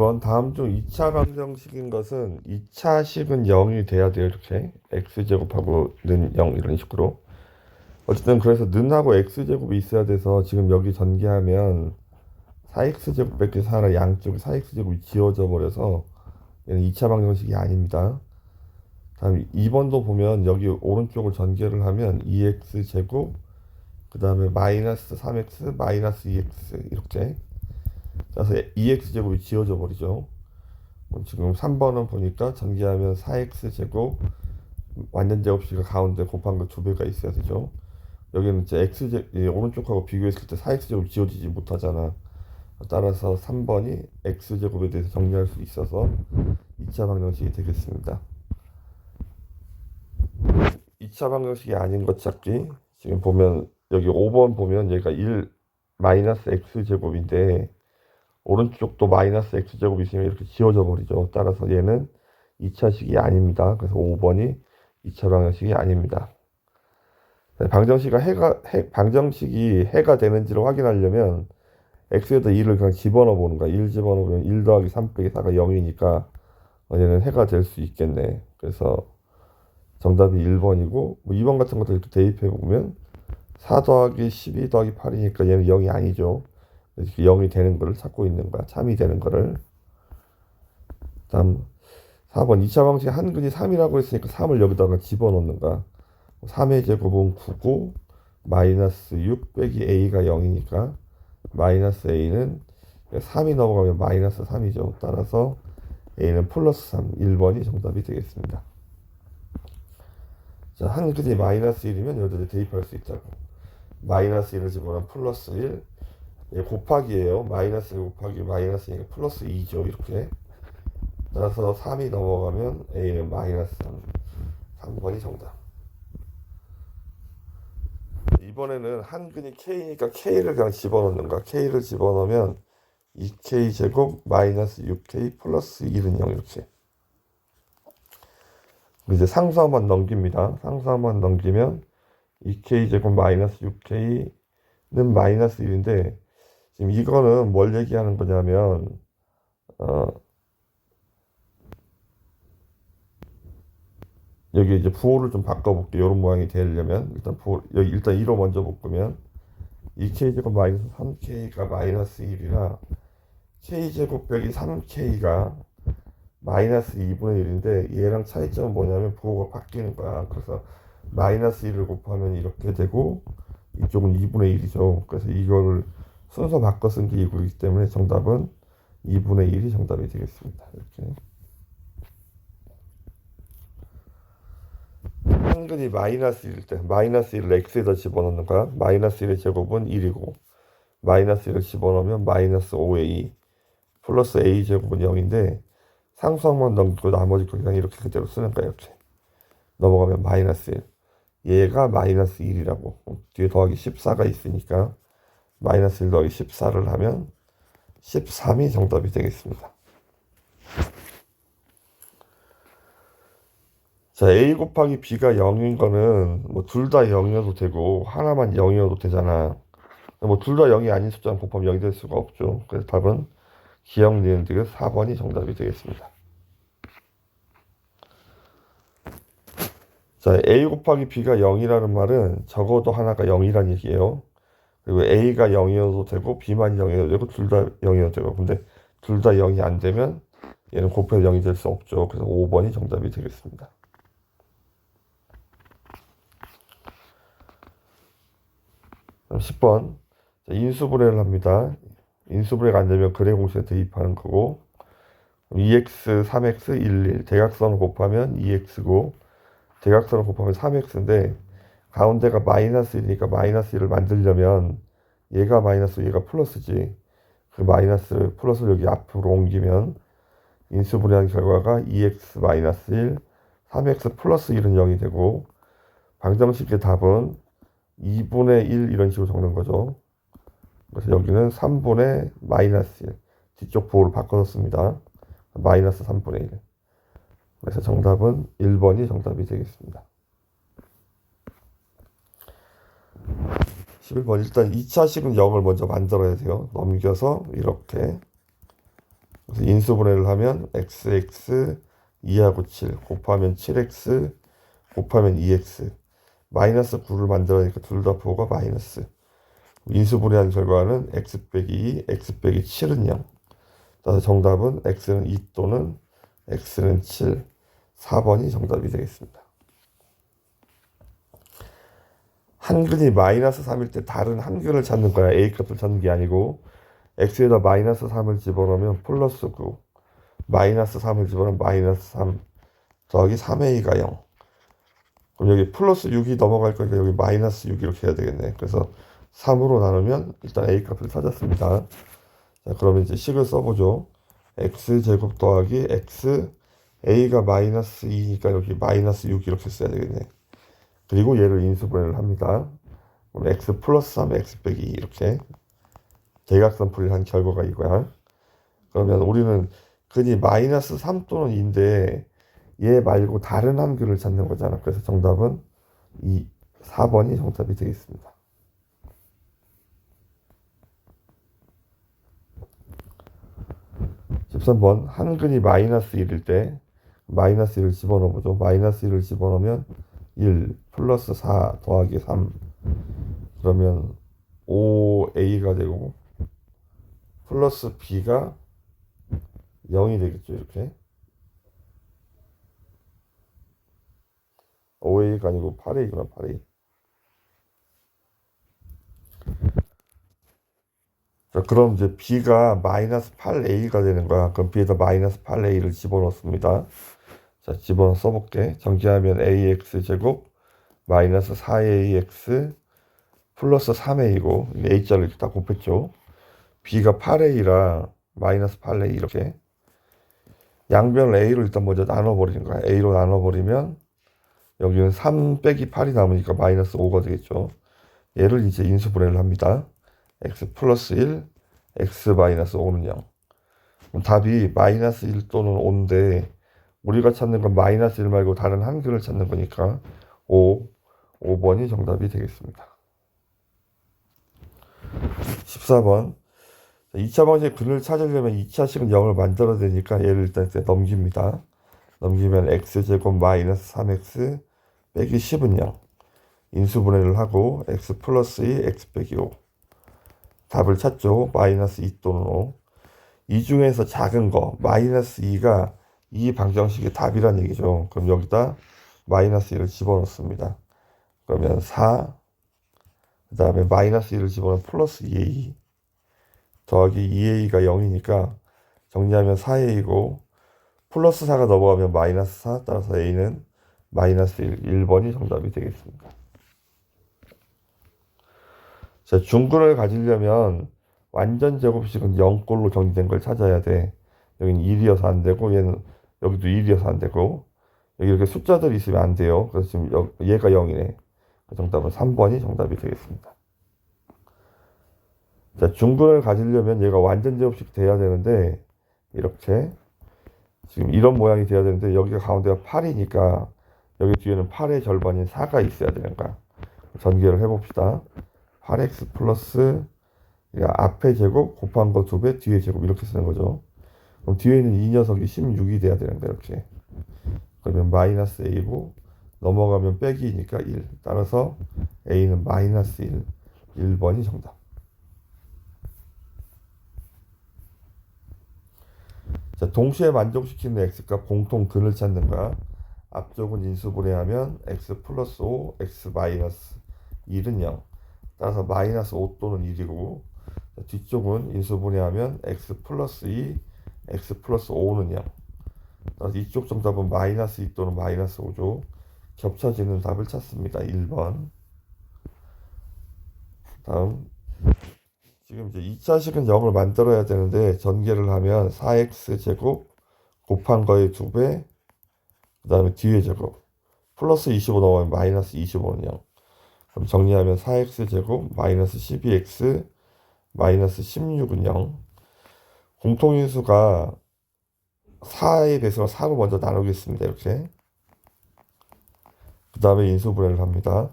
11번 다음 중 2차 방정식인 것은 2차 식은 0이 돼야 돼요 이렇게? X제곱하고 는 0 이런 식으로. 어쨌든 그래서 는하고 x제곱이 있어야 돼서 지금 여기 전개하면 4x제곱밖에 살아 양쪽에 4x제곱이 지워져 버려서 얘는 2차 방정식이 아닙니다. 다음 2번도 보면 여기 오른쪽을 전개를 하면 2x제곱 그 다음에 마이너스 3x 마이너스 2x 이렇게 그래서 2x제곱이 지워져 버리죠. 지금 3번은 보니까 전개하면 4x제곱 완전 제곱식을 가운데 곱한 거 두 배가 있어야 되죠. 여기는 이제 x제 이 오른쪽하고 비교했을 때 4x제곱 지워지지 못하잖아. 따라서 3번이 x제곱에 대해서 정리할 수 있어서 2차 방정식이 되겠습니다. 2차 방정식이 아닌 것 찾기 지금 보면 여기 5번 보면 얘가 1 마이너스 x제곱인데 오른쪽도 마이너스 x제곱이 있으면 이렇게 지워져 버리죠. 따라서 얘는 2차식이 아닙니다. 그래서 5번이 2차 방정식이 아닙니다. 네, 방정식이 해가 해, 방정식이 해가 되는지를 확인하려면 x에다 2를 그냥 집어넣어 보는 거야. 1 집어넣으면 1 더하기 3 빼기 4가 0이니까 얘는 해가 될 수 있겠네. 그래서 정답이 1번이고 뭐 2번 같은 것도 이렇게 대입해 보면 4 더하기 12 더하기 8이니까 얘는 0이 아니죠. 0이 되는 거를 찾고 있는 거야. 참이 되는 거를. 다음 4번 2차 방식 한 근이 3이라고 했으니까 3을 여기다가 집어넣는 거야. 3의 제곱은 9고 마이너스 6 빼기 a가 0이니까 마이너스 a는 3이 넘어가면 마이너스 3이죠. 따라서 a는 플러스 3, 1번이 정답이 되겠습니다. 자, 한 근이 마이너스 1이면 여기다 대입할 수 있다고. 마이너스 1을 집어넣으면 플러스 1, 예, 곱하기예요. 마이너스 곱하기 마이너스니까 플러스 2죠. 이렇게. 따라서 3이 넘어가면 A는 마이너스 3. 3번이 정답. 이번에는 한근이 K니까 K를 그냥 집어넣는가. K를 집어넣으면 2K 제곱 마이너스 6K 플러스 1은 0 이렇게. 이제 상수 한번 넘깁니다. 상수 한번 넘기면 2K 제곱 마이너스 6K는 마이너스 1인데 지금 이거는 뭘 얘기하는 거냐면 어 여기 이제 부호를 좀 바꿔볼게요. 이런 모양이 되려면 일단 부호 여기 일단 1호 먼저 묶으면 2k 제곱 마이너스 3k가 마이너스 1이라 k 제곱 빼기 3k가 마이너스 2분의 1인데 얘랑 차이점은 뭐냐면 부호가 바뀌는 거야. 그래서 마이너스 1을 곱하면 이렇게 되고 이쪽은 2분의 1이죠. 그래서 이거를 순서 바꿔 쓴 게 이거이기 때문에 정답은 2분의 1이 정답이 되겠습니다. 이렇게. 한근이 마이너스 1일 때 마이너스 1을 x에다 집어넣는 거야. 마이너스 1의 제곱은 1이고 마이너스 1을 집어넣으면 마이너스 5의 2 플러스 a 제곱은 0인데 상수항만 넘기고 나머지 거 그냥 이렇게 그대로 쓰는 거야. 이렇게. 넘어가면 마이너스 1. 얘가 마이너스 1이라고. 뒤에 더하기 14가 있으니까 마이너스 1 더하기 14를 하면 13이 정답이 되겠습니다. 자, a 곱하기 b가 0인 거는 뭐 둘 다 0이어도 되고 하나만 0이어도 되잖아. 뭐 둘 다 0이 아닌 숫자는 곱하면 0이 될 수가 없죠. 그래서 답은 기억 니은 디귿 4번이 정답이 되겠습니다. 자, a 곱하기 b가 0이라는 말은 적어도 하나가 0이란 얘기예요. 그리고 a가 0이어도 되고 b만 0이어도 되고 둘 다 0이어도 되고 근데 둘 다 0이 안 되면 얘는 곱해서 0이 될 수 없죠. 그래서 5번이 정답이 되겠습니다. 그럼 10번 자, 인수분해를 합니다. 인수분해가 안 되면 그래 공식에 대입하는 거고 2x, 3x, 1, 1 대각선을 곱하면 2x고 대각선을 곱하면 3x인데 가운데가 마이너스 1이니까 마이너스 1을 만들려면 얘가 마이너스 얘가 플러스지. 그 마이너스 플러스를 여기 앞으로 옮기면 인수분해한 결과가 2x 마이너스 1 3x 플러스 1은 0이 되고 방정식의 답은 2분의 1 이런 식으로 적는 거죠. 그래서 여기는 3분의 마이너스 1 뒤쪽 부호를 바꿔서 씁니다. 마이너스 3분의 1 그래서 정답은 1번이 정답이 되겠습니다. 11번. 일단 2차식은 0을 먼저 만들어야 돼요. 넘겨서 이렇게. 인수분해를 하면 xx 2하고 7 곱하면 7x 곱하면 2x 마이너스 9를 만들어내니까 둘 다 부호가 마이너스. 인수분해한 결과는 x 빼기 2, x 빼기 7은 0 따라서 정답은 x는 2 또는 x는 7 4번이 정답이 되겠습니다. 한근이 마이너스 3일 때 다른 한근을 찾는 거야. a 값을 찾는 게 아니고 x에다 마이너스 3을 집어넣으면 플러스 9 마이너스 3을 집어넣으면 마이너스 3 더하기 3a가 0 그럼 여기 플러스 6이 넘어갈 거니까 여기 마이너스 6 이렇게 해야 되겠네. 그래서 3으로 나누면 일단 a 값을 찾았습니다. 자, 그러면 이제 식을 써보죠. x 제곱 더하기 x a가 마이너스 2니까 여기 마이너스 6 이렇게 써야 되겠네. 그리고 얘를 인수분해를 합니다. 그럼 x 플러스 3 x 빼기 2 이렇게 대각선 풀이를 한 결과가 이거야. 그러면 우리는 근이 마이너스 3 또는 2인데 얘 말고 다른 한글을 찾는 거잖아. 그래서 정답은 이 4번이 정답이 되겠습니다. 13번 한근이 마이너스 1일 때 마이너스 1을 집어넣어 보죠. 마이너스 1을 집어넣으면 1 플러스 4 더하기 3 그러면 5a가 되고 플러스 b가 0이 되겠죠. 이렇게 5a가 아니고 8a구나 8a 자, 그럼 이제 b가 마이너스 8a가 되는 거야. 그럼 b에다 마이너스 8a를 집어넣습니다. 자, 집어넣어 써볼게. 전개하면 ax 제곱 마이너스 4ax 플러스 3a고 a자를 이렇게 다 곱했죠. b가 8a라 마이너스 8a 이렇게 양변을 a로 일단 먼저 나눠버리는 거야. a로 나눠버리면 여기는 3 빼기 8이 남으니까 마이너스 5가 되겠죠. 얘를 이제 인수분해를 합니다. x 플러스 1, x 마이너스 5는 0. 그럼 답이 마이너스 1 또는 5인데 우리가 찾는 건 마이너스 1 말고 다른 한글을 찾는 거니까 5, 5번이 정답이 되겠습니다. 14번 2차 방식의 근을 찾으려면 2차식은 0을 만들어야 되니까 얘를 일단 넘깁니다. 넘기면 x제곱 마이너스 3x 빼기 10은 0. 인수분해를 하고 x 플러스 2, x 빼기 5. 답을 찾죠. 마이너스 2 또는 5. 이 중에서 작은 거 마이너스 2가 이 방정식의 답이란 얘기죠. 그럼 여기다 마이너스 1을 집어넣습니다. 그러면 4, 그 다음에 마이너스 1을 집어넣으면 플러스 2a 더하기 2a가 0이니까 정리하면 4a고 플러스 4가 넘어가면 마이너스 4 따라서 a는 마이너스 1, 1번이 정답이 되겠습니다. 자, 중근을 가지려면 완전 제곱식은 0꼴로 정리된 걸 찾아야 돼. 여기는 1이어서 안 되고 얘는 여기도 1이어서 안 되고 여기 이렇게 숫자들이 있으면 안 돼요. 그래서 지금 여, 얘가 0이네. 그 정답은 3번이 정답이 되겠습니다. 자, 중근을 가지려면 얘가 완전 제곱식 돼야 되는데 이렇게 지금 이런 모양이 돼야 되는데 여기가 가운데가 8이니까 여기 뒤에는 8의 절반인 4가 있어야 되는 거야. 전개를 해봅시다. 8x 플러스 앞에 제곱 곱한 거 2배 뒤에 제곱 이렇게 쓰는 거죠. 그럼 뒤에 있는 이 녀석이 16이 돼야 되는데 이렇게. 그러면 마이너스 a고 넘어가면 빼기니까 1 따라서 a는 마이너스 1 1번이 정답. 자 동시에 만족시키는 x값 공통 근을 찾는 거야. 앞쪽은 인수분해하면 x 플러스 5 x 마이너스 1은 0 따라서 마이너스 5 또는 1이고 뒤쪽은 인수분해하면 x 플러스 2 x 플러스 5는 0 따라서 이쪽 정답은 마이너스 2 또는 마이너스 5죠. 겹쳐지는 답을 찾습니다. 1번. 다음. 지금 이제 2차식은 0을 만들어야 되는데 전개를 하면 4x 제곱 곱한 거의 2배 그 다음에 뒤에 제곱. 플러스 25 넘어가면 마이너스 25는 0 그럼 정리하면 4x 제곱 마이너스 12x 마이너스 16은 0 공통인수가 4의 배수가 4로 먼저 나누겠습니다 이렇게. 그 다음에 인수분해를 합니다.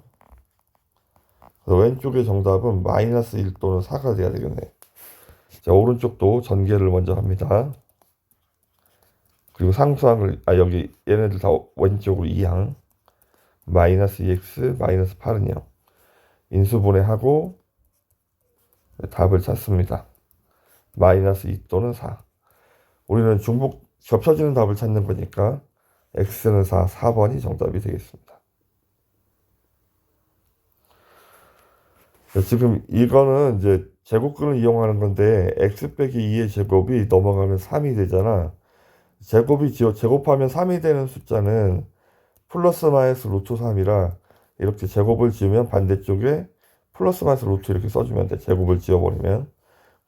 왼쪽의 정답은 마이너스 1 또는 4가 돼야 되겠네. 자 오른쪽도 전개를 먼저 합니다. 그리고 상수항을 아 여기 얘네들 다 왼쪽으로 2항. 마이너스 2x 마이너스 8은요. 인수분해하고 답을 찾습니다 마이너스 2 또는 4 우리는 중복 겹쳐지는 답을 찾는 거니까 x는 4 4번이 정답이 되겠습니다 자, 지금 이거는 이제 제곱근을 이용하는 건데 x 빼기 2의 제곱이 넘어가면 3이 되잖아 제곱이 지워 제곱하면 3이 되는 숫자는 플러스 마이너스 루트 3이라 이렇게 제곱을 지으면 반대쪽에 플러스 마이너스 루트 이렇게 써주면 돼. 제곱을 지워버리면.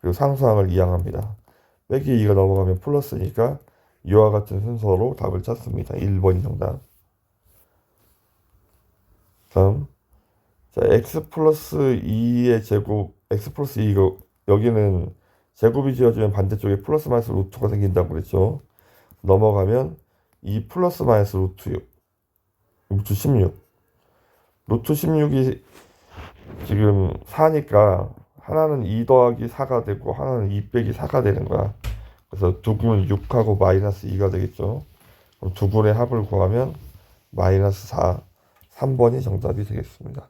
그리고 상수항을 이항합니다. 빼기 2가 넘어가면 플러스니까 이와 같은 순서로 답을 찾습니다. 1번이 정답. 다음. 자, x 플러스 2의 제곱, x 플러스 2 이거, 여기는 제곱이 지어지면 반대쪽에 플러스 마이너스 루트가 생긴다고 그랬죠. 넘어가면 2 플러스 마이너스 루트 6 루트 16 루트 16이 지금 4니까 하나는 2 더하기 4가 되고 하나는 2 빼기 4가 되는 거야. 그래서 두군 6하고 마이너스 2가 되겠죠. 그럼 두 군의 합을 구하면 마이너스 4 3번이 정답이 되겠습니다